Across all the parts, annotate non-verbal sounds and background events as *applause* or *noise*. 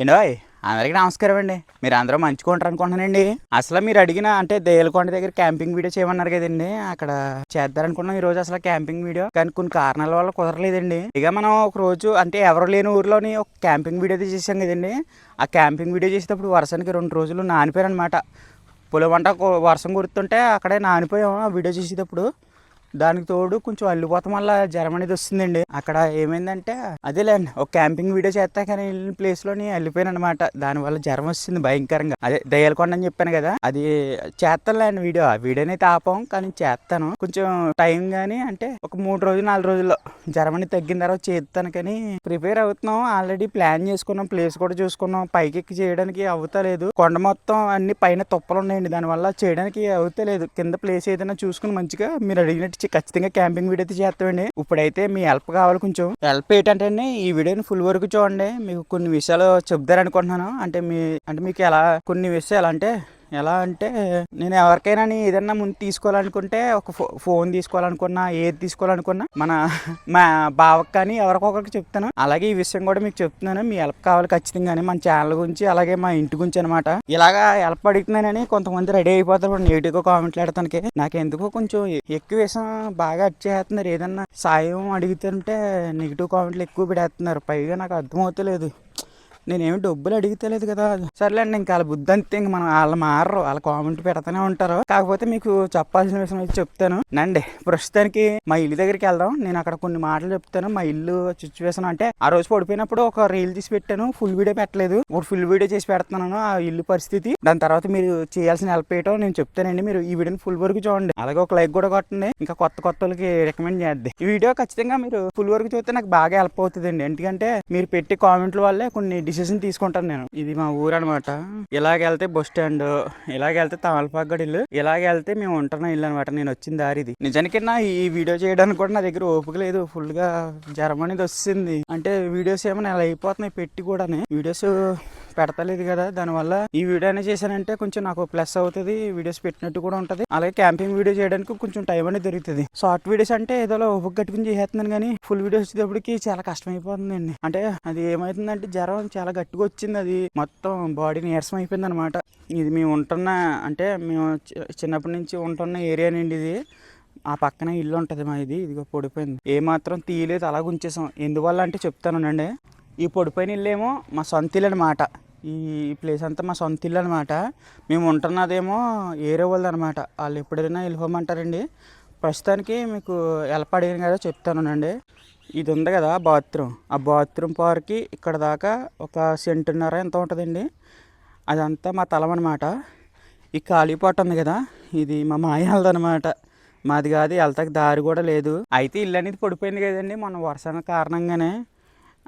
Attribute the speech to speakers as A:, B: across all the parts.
A: ఏండోయ్ అందరికీ నమస్కారం అండి. మీరు అందరూ మంచుకుంటారు అనుకుంటున్నానండి. అసలు మీరు అడిగిన అంటే దేలకొండ దగ్గర క్యాంపింగ్ వీడియో చేయమన్నారు కదండి. అక్కడ చేద్దారనుకున్నాం ఈ రోజు అసలు క్యాంపింగ్ వీడియో. కానీ కొన్ని కారణాల వల్ల కుదరలేదండి. ఇక మనం ఒక రోజు అంటే ఎవరు లేని ఊర్లోని ఒక క్యాంపింగ్ వీడియో అయితే చేసాం కదండి. ఆ క్యాంపింగ్ వీడియో చేసేటప్పుడు వర్షానికి రెండు రోజులు నానిపోయారు అనమాట పొలం వంట వర్షం కురుతుంటే అక్కడే నానిపోయాం. ఆ వీడియో చేసేటప్పుడు దానికి తోడు కొంచెం అల్లిపోతాం వల్ల జ్వరం అనేది వస్తుందండి. అక్కడ ఏమైందంటే అదేలేండి ఒక క్యాంపింగ్ వీడియో చేస్తా కానీ వెళ్ళిన ప్లేస్లోని వెళ్ళిపోయాను అనమాట దానివల్ల జ్వరం వస్తుంది భయంకరంగా. అదే దయ్యాలకొండ అని చెప్పాను కదా అది చేస్తానులేండి వీడియో. ఆ వీడియోని అయితే ఆపం కానీ చేస్తాను. కొంచెం టైం కానీ అంటే ఒక మూడు రోజులు నాలుగు రోజుల్లో. జ్వరం అనేది తగ్గిన తర్వాత చేస్తాను కానీ ప్రిపేర్ అవుతున్నాం. ఆల్రెడీ ప్లాన్ చేసుకున్నాం ప్లేస్ కూడా చూసుకున్నాం. పైకి ఎక్కి చేయడానికి అవుతలేదు కొండ మొత్తం అన్ని పైన తుప్పలు ఉన్నాయండి. దానివల్ల చేయడానికి అవుతలేదు కింద ప్లేస్ ఏదైనా చూసుకుని మంచిగా మీరు అడిగినట్టు చే- ఖచ్చితంగా క్యాంపింగ్ వీడియో అయితే చేస్తామండి. ఇప్పుడైతే మీ హెల్ప్ కావాలి కొంచెం. హెల్ప్ ఏంటంటే అండి, ఈ వీడియోని ఫుల్ వరకు చూడండి. మీకు కొన్ని విషయాలు చెప్తారనుకుంటున్నాను అంటే మీ అంటే మీకు ఎలా కొన్ని విషయాలు అంటే ఎలా అంటే నేను ఎవరికైనా ఏదన్నా ముందు తీసుకోవాలనుకుంటే ఒక ఫో ఫోన్ తీసుకోవాలనుకున్నా ఏది తీసుకోవాలనుకున్నా మన మా బావకు కానీ ఎవరికొకరికి చెప్తాను. అలాగే ఈ విషయం కూడా మీకు చెప్తున్నాను. మీ హెల్ప్ కావాలి ఖచ్చితంగానే మన ఛానల్ గురించి అలాగే మా ఇంటి గురించి అనమాట ఇలాగా హెల్ప్ అడుగుతున్నానని కొంతమంది రెడీ అయిపోతారు. నెగిటివ్గా కామెంట్లు ఆడటానికి నాకు ఎందుకో కొంచెం ఎక్కువ విషయం బాగా వచ్చేస్తున్నారు ఏదన్నా సాయం అడుగుతుంటే నెగిటివ్ కామెంట్లు ఎక్కువ పెడేస్తున్నారు. పైగా నాకు అర్థమవుతలేదు నేనేమి డబ్బులు అడిగితేలేదు కదా. సర్లేండి ఇంకా వాళ్ళ బుద్ధి అంతే ఇంక మనం వాళ్ళు మారరు వాళ్ళ కామెంట్ పెడతానే ఉంటారు. కాకపోతే మీకు చెప్పాల్సిన విషయం అయితే చెప్తాను. నండి ప్రస్తుతానికి మా ఇల్లు దగ్గరికి వెళ్దాం. నేను అక్కడ కొన్ని మాటలు చెప్తాను. మా ఇల్లు సిచ్యువేషన్ అంటే ఆ రోజు పడిపోయినప్పుడు ఒక రీల్ తీసి పెట్టాను. ఫుల్ వీడియో పెట్టలేదు. ఒక ఫుల్ వీడియో చేసి పెడుతున్నాను ఆ ఇల్లు పరిస్థితి. దాని తర్వాత మీరు చేయాల్సిన హెల్ప్ చేయటం నేను చెప్తానండి. మీరు ఈ వీడియోని ఫుల్ వరకు చూడండి. అలాగే ఒక లైక్ కూడా కొట్టండి. ఇంకా కొత్త కొత్త వాళ్ళకి రికమెండ్ చేద్ది ఈ వీడియో ఖచ్చితంగా మీరు ఫుల్ వరకు చూస్తే నాకు బాగా హెల్ప్ అవుతుందండి. ఎందుకంటే మీరు పెట్టి కామెంట్ల వల్లే కొన్ని డిసిషన్ తీసుకుంటాను నేను. ఇది మా ఊరు అనమాట ఇలాగెళ్తే బస్ స్టాండ్ ఇలాగెళ్తే తమలపాకు ఇల్లు ఇలాగెళ్తే మేము ఉంటున్న ఇల్లు అనమాట. నేను వచ్చిన దారి ఇది. నిజానికి నా ఈ వీడియో చేయడానికి కూడా నా దగ్గర ఓపిక లేదు. ఫుల్గా జ్వరం అనేది వచ్చింది అంటే వీడియోస్ ఏమైనా అలా అయిపోతున్నాయి పెట్టి కూడా వీడియోస్ పెడతలేదు కదా దానివల్ల ఈ వీడియో అనేది చేశానంటే కొంచెం నాకు ప్లస్ అవుతుంది వీడియోస్ పెట్టినట్టు కూడా ఉంటుంది. అలాగే క్యాంపింగ్ వీడియో చేయడానికి కొంచెం టైం అనేది దొరుకుతుంది. షార్ట్ వీడియోస్ అంటే ఏదో ఓపిక కట్టుకుని చేసేస్తున్నాను కానీ ఫుల్ వీడియోస్ వచ్చేటప్పటికి చాలా కష్టమైపోతుందండి. అంటే అది ఏమవుతుందంటే జ్వరం చాలా గట్టిగా వచ్చింది అది మొత్తం బాడీ నీరసం అయిపోయింది అనమాట ఇది మేము ఉంటున్న అంటే మేము చి- చిన్నప్పటి నుంచి ఉంటున్న ఏరియా అండి ఇది. ఆ పక్కన ఇల్లు ఉంటుంది మా ఇది ఇదిగో పొడిపోయింది. ఏ మాత్రం తీయలేదు అలాగ ఉంచేసాం ఎందువల్ల అంటే చెప్తానండి ఈ పొడిపోయిన ఇల్లేమో మా సొంత ఇల్లు అనమాట ఈ ప్లేస్ అంతా మా సొంత ఇల్లు అనమాట మేము ఉంటున్నదేమో ఏరే వాళ్ళది అనమాట వాళ్ళు ఎప్పుడైనా వెళ్ళిపోమంటారండి. ప్రస్తుతానికి మీకు ఎలా అడిగాను కదా చెప్తానునండి. ఇది ఉంది కదా బాత్రూమ్. ఆ బాత్రూమ్ పార్కి ఇక్కడ దాకా ఒక సెంటున్నర ఎంత ఉంటుందండి. అదంతా మా తలం అనమాట ఈ ఖాళీ పాట ఉంది కదా ఇది మా మాయాలది అనమాట మాది కాదు వెళ్తాకి దారి కూడా లేదు. అయితే ఇల్లు అనేది పడిపోయింది కదండి మన వర్షం కారణంగానే.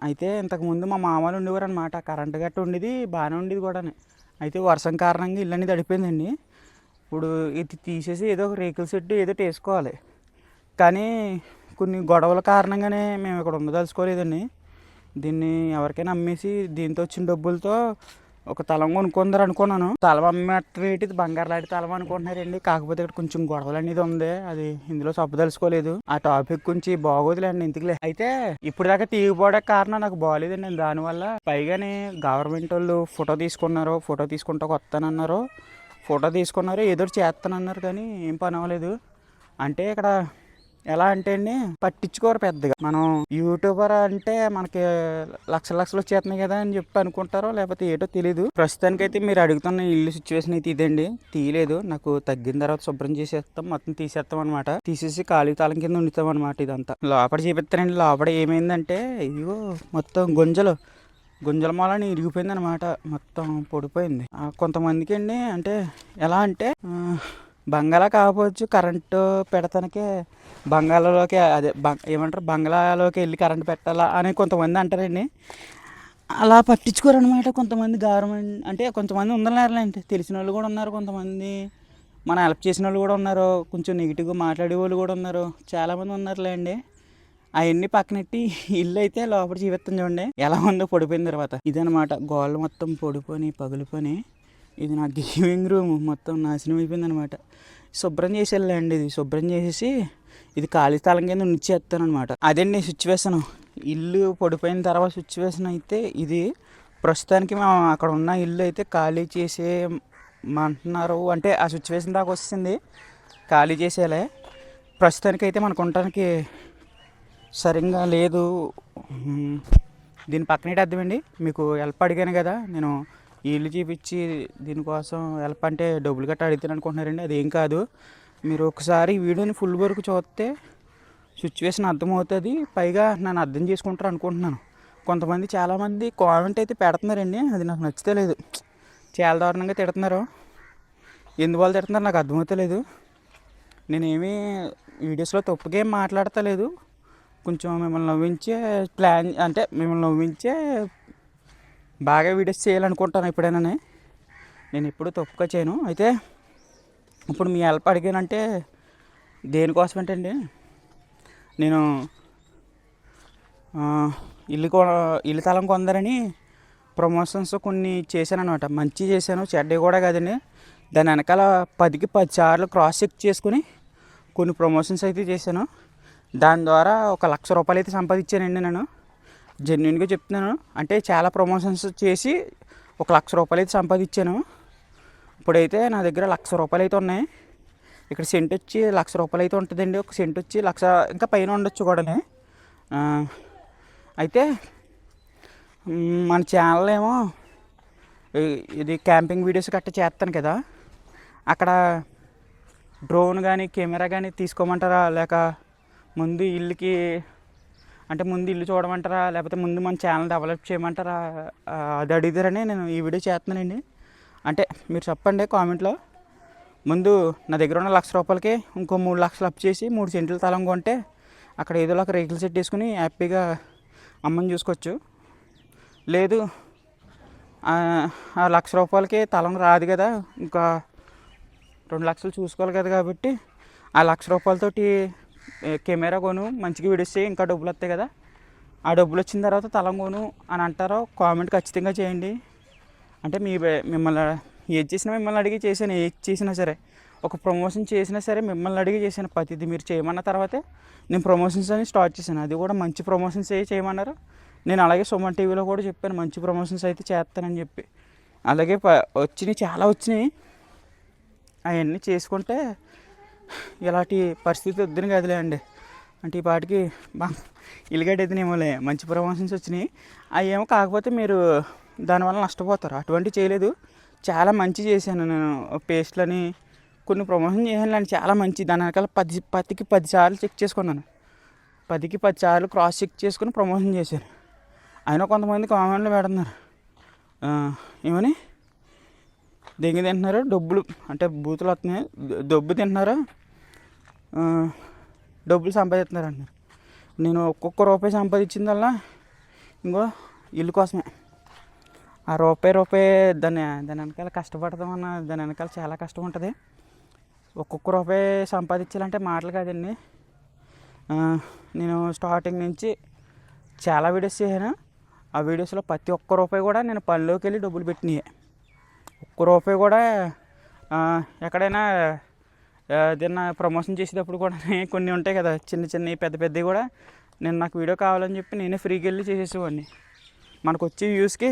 A: అయితే ఇంతకుముందు మా మామూలు ఉండేవారు అనమాట కరెంటు గట్ట ఉండేది బాగానే ఉండేది కూడా అయితే వర్షం కారణంగా ఇల్లు అనేది తడిపోయిందండి. ఇప్పుడు ఇది తీసేసి ఏదో ఒక రేకుల షెడ్ ఏదో వేసుకోవాలి. కానీ కొన్ని గొడవల కారణంగానే మేము ఇక్కడ ఉండదలుచుకోలేదండి. దీన్ని ఎవరికైనా అమ్మేసి దీంతో వచ్చిన డబ్బులతో ఒక తలం కొనుక్కుందరు అనుకున్నాను. తలం అమ్మేటి బంగారు లాంటి తలం అనుకుంటున్నారండి. కాకపోతే ఇక్కడ కొంచెం గొడవలు అనేది ఉంది. అది ఇందులో చెప్పదలుచుకోలేదు ఆ టాపిక్ కొంచెం బాగోదులేండి ఇంతకులే. అయితే ఇప్పుడు దాకా తీగిపోవడానికి కారణం నాకు బాగాలేదండి. దానివల్ల పైగానే గవర్నమెంట్ వాళ్ళు ఫోటో తీసుకున్నారు. ఫోటో తీసుకుంటా వస్తానన్నారు ఫోటో తీసుకున్నారు. ఏదో చేస్తానన్నారు కానీ ఏం పని అవ్వలేదు. అంటే ఇక్కడ ఎలా అంటే అండి పట్టించుకోరు పెద్దగా. మనం యూట్యూబర్ అంటే మనకి లక్ష లక్షలు వచ్చేస్తున్నాయి కదా అని చెప్పి అనుకుంటారో లేకపోతే ఏటో తెలియదు ప్రస్తుతానికైతే మీరు అడుగుతున్న ఇల్లు సిచ్యువేషన్ అయితే ఇదండి. తీయలేదు. నాకు తగ్గిన తర్వాత శుభ్రం చేసేస్తాం. మొత్తం తీసేస్తాం అనమాట తీసేసి ఖాళీ తాళం కింద ఉండుతాం అనమాట ఇదంతా. లోపల చేపిస్తానండి. లోపల ఏమైందంటే ఇదిగో మొత్తం గుంజలు. గుంజల మూలని ఇరిగిపోయింది అనమాట మొత్తం పొడిపోయింది. కొంతమందికి అండి అంటే ఎలా అంటే బంగాళా కాకపోవచ్చు కరెంటు పెడతానికే బంగాళాలోకి అదే బం ఏమంటారు బంగాళాలోకి వెళ్ళి కరెంట్ పెట్టాలా అని కొంతమంది అంటారండి. అలా పట్టించుకోరనమాట కొంతమంది గవర్నమెంట్ అంటే కొంతమంది ఉందన్నారులేండి తెలిసిన వాళ్ళు కూడా ఉన్నారు కొంతమంది. మన హెల్ప్ చేసిన వాళ్ళు కూడా ఉన్నారు. కొంచెం నెగిటివ్గా మాట్లాడే వాళ్ళు కూడా ఉన్నారు. చాలామంది ఉన్నారులేండి అవన్నీ పక్కనెట్టి ఇల్లు అయితే లోపల జీవితం చూడండి. ఎలా ఉందో పడిపోయిన తర్వాత. ఇదనమాట గోళ్ళు మొత్తం పొడిపోని పగిలిపోని. ఇది నా గేమింగ్ రూమ్ మొత్తం నాశనం అయిపోయింది అనమాట శుభ్రం వెళ్ళండి ఇది శుభ్రం చేసేసి ఇది ఖాళీ స్థలం కింద నుంచేస్తాను అనమాట అదండి సిచ్యువేషన్ ఇల్లు పడిపోయిన తర్వాత సిచ్యువేషన్ అయితే ఇది ప్రస్తుతానికి మేము అక్కడ ఉన్న ఇల్లు అయితే ఖాళీ చేసే అంటున్నారు అంటే ఆ సిచ్యువేషన్ దాకా వస్తుంది ఖాళీ చేసేలే ప్రస్తుతానికి అయితే మనకు ఉండటానికి సరిగ్గా లేదు. దీని పక్కనే అర్థమండి మీకు హెల్ప్ అడిగాను కదా నేను ఈ ఇల్లు చూపించి దీనికోసం హెల్ప్ అంటే డబ్బులు గట్రా అడుగుతాను అనుకుంటున్నారండి. అదేం కాదు. మీరు ఒకసారి వీడియోని ఫుల్ వరకు చూస్తే సిచ్యువేషన్ అర్థమవుతుంది. పైగా నన్ను అర్థం చేసుకుంటారు అనుకుంటున్నాను. కొంతమంది చాలామంది కామెంట్ అయితే పెడుతున్నారండి. అది నాకు నచ్చితే లేదు. చాలా దారుణంగా తిడుతున్నారు. ఎందువల్ల తిడుతున్నారు? నాకు అర్థమవుతలేదు. నేనేమి వీడియోస్లో తప్పుగా ఏం మాట్లాడతలేదు. కొంచెం మిమ్మల్ని నవ్వించే ప్లాన్ అంటే మిమ్మల్ని నవ్వించే బాగా వీడియోస్ చేయాలనుకుంటాను ఎప్పుడైనా నేను ఎప్పుడు తప్పుగా చేయను. అయితే ఇప్పుడు మీ హెల్ప్ అడిగానంటే దేనికోసం ఏంటండి నేను ఇల్లు ఇల్లు తలం కొందరని ప్రమోషన్స్ కొన్ని చేశాను అనమాట మంచి చేశాను. చెడ్డ కూడా కాదండి. దాని వెనకాల పదికి పది సార్లు క్రాస్ చెక్ చేసుకుని కొన్ని ప్రమోషన్స్ అయితే చేశాను. దాని ద్వారా ఒక లక్ష రూపాయలు అయితే సంపాదించానండి నేను. జెన్యున్గా చెప్తున్నాను. అంటే చాలా ప్రమోషన్స్ చేసి ఒక లక్ష రూపాయలు అయితే సంపాదించాను. ఇప్పుడైతే నా దగ్గర లక్ష రూపాయలు అయితే ఉన్నాయి. ఇక్కడ సెంట్ వచ్చి లక్ష రూపాయలు అయితే ఉంటుందండి. ఒక సెంట్ వచ్చి లక్ష ఇంకా పైన ఉండొచ్చు కూడా అయితే మన ఛానల్ ఏమో ఇది క్యాంపింగ్ వీడియోస్ గట్టా చేస్తాను కదా. అక్కడ డ్రోన్ కానీ కెమెరా కానీ తీసుకోమంటారా? లేక ముందు ఇల్లుకి అంటే ముందు ఇల్లు చూడమంటారా? లేకపోతే ముందు మన ఛానల్ డెవలప్ చేయమంటారా? అది అడిగిదారని నేను ఈ వీడియో చేస్తున్నానండి. అంటే మీరు చెప్పండి కామెంట్లో. ముందు నా దగ్గర ఉన్న లక్ష రూపాయలకి ఇంకో మూడు లక్షలు అప్ చేసి మూడు సెంట్ల తలం కొంటే అక్కడ ఏదో ఒక రేకులు సెట్ వేసుకుని హ్యాపీగా అమ్మని చూసుకోవచ్చు. లేదు ఆ లక్ష రూపాయలకి తలం రాదు కదా. ఇంకా రెండు లక్షలు చూసుకోవాలి కదా కాబట్టి ఆ లక్ష రూపాయలతోటి కెమెరా కొను మంచిగా వీడియోస్ చేయి ఇంకా డబ్బులు వస్తాయి కదా. ఆ డబ్బులు వచ్చిన తర్వాత తలం కొను అని అంటారో కామెంట్ ఖచ్చితంగా చేయండి. అంటే మీ మిమ్మల్ని ఏది చేసినా మిమ్మల్ని అడిగి చేశాను ఏది చేసినా సరే. ఒక ప్రమోషన్ చేసినా సరే మిమ్మల్ని అడిగి చేశాను ప్రతిదీ మీరు చేయమన్న తర్వాతే నేను ప్రమోషన్స్ అని స్టార్ట్ చేశాను. అది కూడా మంచి ప్రమోషన్స్ ఏ చేయమన్నారు. నేను అలాగే సుమన్ టీవీలో కూడా చెప్పాను మంచి ప్రమోషన్స్ అయితే చేస్తానని చెప్పి. అలాగే ప వచ్చినాయి చాలా వచ్చినాయి. అవన్నీ చేసుకుంటే ఇలాంటి పరిస్థితి వద్దని కదిలే అండి. అంటే ఈ పాటికి బా ఇల్లుగడ్డేదినేమోలే మంచి ప్రమోషన్స్ వచ్చినాయి. అవి ఏమో కాకపోతే మీరు దానివల్ల నష్టపోతారు. అటువంటివి చేయలేదు. చాలా మంచి చేశాను నేను. పేస్ట్లని కొన్ని ప్రమోషన్ చేశాను అండి. చాలా మంచి. దాని వెనకాల పది పదికి పది సార్లు చెక్ చేసుకున్నాను. పదికి పది సార్లు క్రాస్ చెక్ చేసుకుని ప్రమోషన్ చేశాను అయినా కొంతమంది కామెంట్లు పెడుతున్నారు. ఏమని? దెంగి తింటున్నారు? డబ్బులు అంటే బూతులు వస్తున్నాయి? ద- దొబ్బు తింటున్నారు డబ్బులు సంపాదిస్తున్నారు అంటున్నారు నేను ఒక్కొక్క రూపాయి సంపాదించిందల్లా ఇంకో ఇల్లు కోసమే. ఆ రూపాయి రూపాయి దాని దాని వెనకాల కష్టపడతామన్న దాని వెనకాల చాలా కష్టం ఉంటుంది. ఒక్కొక్క రూపాయి సంపాదించాలంటే మాటలు కాదండి. నేను స్టార్టింగ్ నుంచి చాలా వీడియోస్ చేశాను. ఆ వీడియోస్లో ప్రతి ఒక్క రూపాయి కూడా నేను పనిలోకి వెళ్ళి డబ్బులు పెట్టినాయి. ఒక్క రూపాయి కూడా ఎక్కడైనా ఏదైనా ప్రమోషన్ చేసేటప్పుడు కూడా *laughs* కొన్ని ఉంటాయి కదా చిన్న చిన్నవి పెద్ద పెద్దవి కూడా. నేను నాకు వీడియో కావాలని చెప్పి నేనే ఫ్రీకి వెళ్ళి చేసేసేవాడిని. మనకు వచ్చే వ్యూస్కి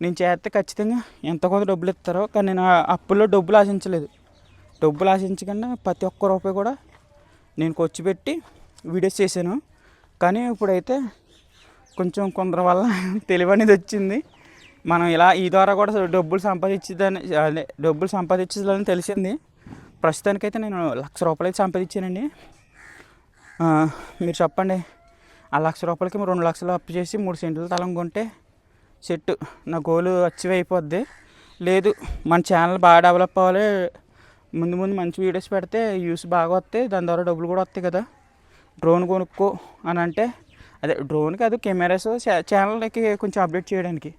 A: నేను చేస్తే ఖచ్చితంగా ఎంత కొంత డబ్బులు ఇస్తారో కానీ నేను అప్పుల్లో డబ్బులు ఆశించలేదు. డబ్బులు ఆశించకుండా ప్రతి ఒక్క రూపాయి కూడా నేను ఖర్చు పెట్టి వీడియోస్ చేశాను. కానీ ఇప్పుడైతే కొంచెం కొందరి వల్ల *laughs* తెలివి అనేది వచ్చింది. మనం ఇలా ఈ ద్వారా కూడా డబ్బులు సంపాదించదని అదే డబ్బులు సంపాదించదని తెలిసింది. ప్రస్తుతానికైతే నేను లక్ష రూపాయలు సంపాదించానండి. మీరు చెప్పండి. ఆ లక్ష రూపాయలకి రెండు లక్షలు అప్పు చేసి మూడు సెంట్లు తలం కొంటే సెట్ నా గోలు అచీవ్ అయిపోద్ది. లేదు మన ఛానల్ బాగా డెవలప్ అవ్వాలి. ముందు ముందు మంచి వీడియోస్ పెడితే వ్యూస్ బాగా వస్తాయి. దాని ద్వారా డబ్బులు కూడా వస్తాయి కదా. డ్రోన్ కొనుక్కో అని అంటే అదే డ్రోన్ కాదు కెమెరాస్ ఛానల్కి కొంచెం అప్డేట్ చేయడానికి.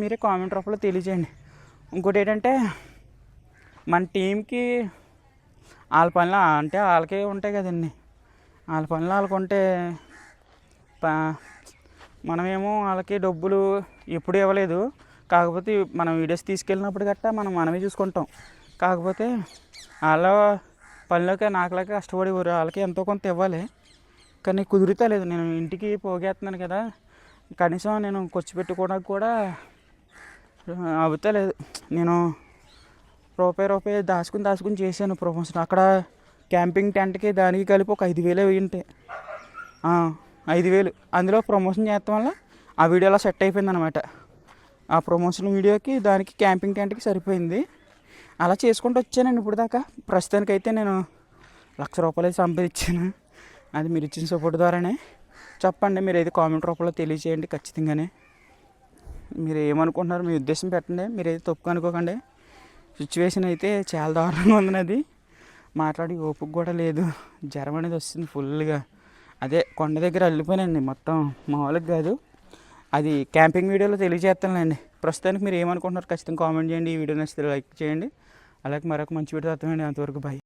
A: మీరే కామెంట్ రూపంలో తెలియజేయండి. ఇంకోటి ఏంటంటే మన టీంకి వాళ్ళ పనులు అంటే వాళ్ళకే ఉంటాయి కదండి. వాళ్ళ పనులు వాళ్ళకు ఉంటే మనమేమో వాళ్ళకి డబ్బులు ఎప్పుడు ఇవ్వలేదు. కాకపోతే మనం వీడియోస్ తీసుకెళ్ళినప్పుడు గట్టా మనం మనమే చూసుకుంటాం. కాకపోతే వాళ్ళ పనిలోకి నాకులాగా కష్టపడి వాళ్ళకి ఎంతో కొంత ఇవ్వాలి. కానీ కుదురుతా లేదు నేను ఇంటికి పోగేస్తున్నాను కదా. కనీసం నేను ఖర్చు పెట్టుకోవడానికి కూడా అవుతలేదు. నేను రూపాయి రూపాయి దాచుకుని దాచుకుని చేశాను ప్రమోషన్. అక్కడ క్యాంపింగ్ టెంట్కి దానికి కలిపి ఒక ఐదు వేలు అయ్యి ఉంటాయి ఐదు వేలు. అందులో ప్రమోషన్ చేస్తాం వల్ల ఆ వీడియోలో సెట్ అయిపోయింది అనమాట ఆ ప్రమోషన్ వీడియోకి దానికి క్యాంపింగ్ టెంట్కి సరిపోయింది. అలా చేసుకుంటూ వచ్చానండి ఇప్పుడు దాకా. ప్రస్తుతానికైతే నేను లక్ష రూపాయలు సంపాదించాను. అది మీరు ఇచ్చిన సపోర్ట్ ద్వారానే. చెప్పండి మీరు అయితే కామెంట్ రూపంలో తెలియజేయండి ఖచ్చితంగానే. మీరు ఏమనుకుంటున్నారు మీ ఉద్దేశం పెట్టండి. మీరు అయితే తప్పు అనుకోకండి. సిచ్యువేషన్ అయితే చాలా దారుణంగా ఉంది అది మాట్లాడి ఓపిక కూడా లేదు. జ్వరం అనేది వస్తుంది ఫుల్గా. అదే కొండ దగ్గర అల్లిపోయానండి మొత్తం. మామూలుగా కాదు. అది క్యాంపింగ్ వీడియోలో తెలియజేస్తానులేండి. ప్రస్తుతానికి మీరు ఏమనుకుంటున్నారు ఖచ్చితంగా కామెంట్ చేయండి. ఈ వీడియో నచ్చితే లైక్ చేయండి. అలాగే మరొక మంచి వీడియో అర్థమండి అంతవరకు బాయ్